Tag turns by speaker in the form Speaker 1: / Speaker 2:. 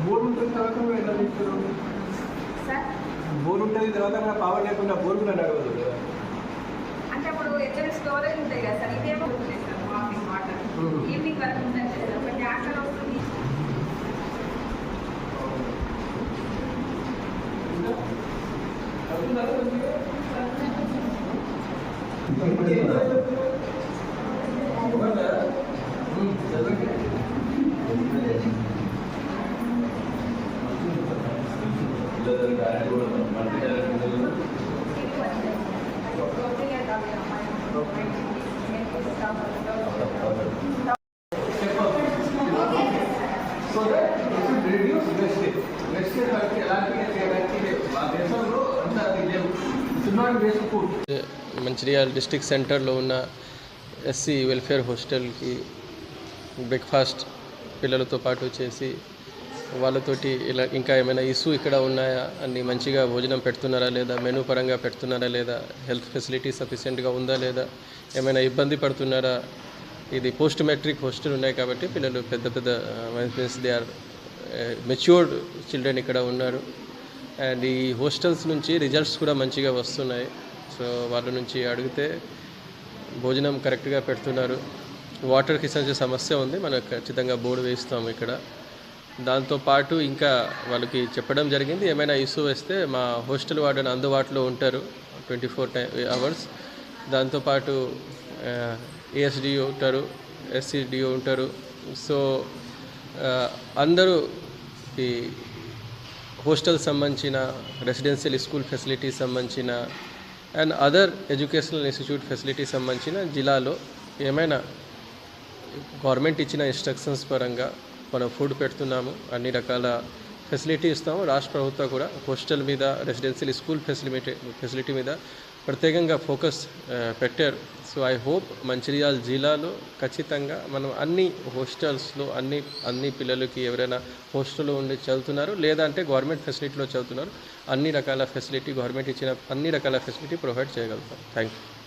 Speaker 1: Bore ఉంటుంది తర్వాత కూడా ఎలా చేస్తారు
Speaker 2: సార్?
Speaker 1: బోర్ ఉంటుంది తర్వాత కూడా పవర్ లేకుండా బోర్ కూడా నడవదు
Speaker 2: అంటే అప్పుడు ఎక్కడ స్టోరేజ్ ఉంటాయి కదా సార్? ఇదేమో మార్నింగ్ వాటర్. ఈవినింగ్ వరకు ఉంటుంది సార్ ఒక ట్యాంకర్ వస్తుంది
Speaker 1: ఇంకా? అవుతుందా? ఉమ్, చదవండి. So that it will reduce wastage wastage వరకు ఎలాంటి చేయడానికి మా దేశంలో అంత అది లేవు it's not waste food
Speaker 3: Mancherial district సెంటర్లో ఉన్న ఎస్సీ వెల్ఫేర్ హాస్టల్కి బ్రేక్ఫాస్ట్ పిల్లలతో పాటు చేసి వాళ్ళతోటి ఇలా ఇంకా ఏమైనా ఇష్యూ ఇక్కడ ఉన్నాయా? అన్ని మంచిగా భోజనం పెడుతున్నారా లేదా? మెనూ పరంగా పెడుతున్నారా లేదా? హెల్త్ ఫెసిలిటీ సఫిషియెంట్గా ఉందా లేదా? ఏమైనా ఇబ్బంది పడుతున్నారా? ఇది పోస్ట్ మెట్రిక్ హాస్టల్ ఉన్నాయి కాబట్టి పిల్లలు పెద్ద పెద్ద means they are matured children ఇక్కడ ఉన్నారు. అండ్ ఈ హాస్టల్స్ నుంచి రిజల్ట్స్ కూడా మంచిగా వస్తున్నాయి. సో వాళ్ళ నుంచి అడిగితే భోజనం కరెక్ట్గా పెడుతున్నారు. వాటర్కి సంబంధించిన సమస్య ఉంది. మనం ఖచ్చితంగా బోర్డు వేస్తాం ఇక్కడ. దాంతోపాటు ఇంకా వాళ్ళకి చెప్పడం జరిగింది ఏమైనా ఇష్యూ వస్తే మా హోస్టల్ వార్డెన్ అందుబాటులో ఉంటారు ట్వంటీ ఫోర్ టై అవర్స్. దాంతోపాటు ఏఎస్డిఓ ఉంటారు ఎస్సీడిఓ ఉంటారు. సో అందరూ ఈ హోస్టల్ సంబంధించిన రెసిడెన్షియల్ స్కూల్ ఫెసిలిటీ సంబంధించిన and other educational institute facility సంబంధించిన జిల్లాలో ఏమైనా గవర్నమెంట్ ఇచ్చిన ఇన్స్ట్రక్షన్స్ పరంగా మనం ఫుడ్ పెడుతున్నాము అన్ని రకాల ఫెసిలిటీ ఇస్తాము. రాష్ట్ర ప్రభుత్వం కూడా హాస్టల్ మీద రెసిడెన్షియల్ స్కూల్ ఫెసిలిటీ ఫెసిలిటీ మీద ప్రత్యేకంగా ఫోకస్ పెట్టారు. సో ఐ హోప్ మంచిర్యాల జిల్లాలో ఖచ్చితంగా మనం అన్ని హాస్టల్స్లో అన్ని అన్ని పిల్లలకి ఎవరైనా హాస్టల్లో ఉండి చదువుతున్నారు లేదా అంటే గవర్నమెంట్ ఫెసిలిటీలో చదువుతున్నారు అన్ని రకాల ఫెసిలిటీ గవర్నమెంట్ ఇచ్చిన అన్ని రకాల ఫెసిలిటీ ప్రొవైడ్ చేయగలుగుతాం. Thank you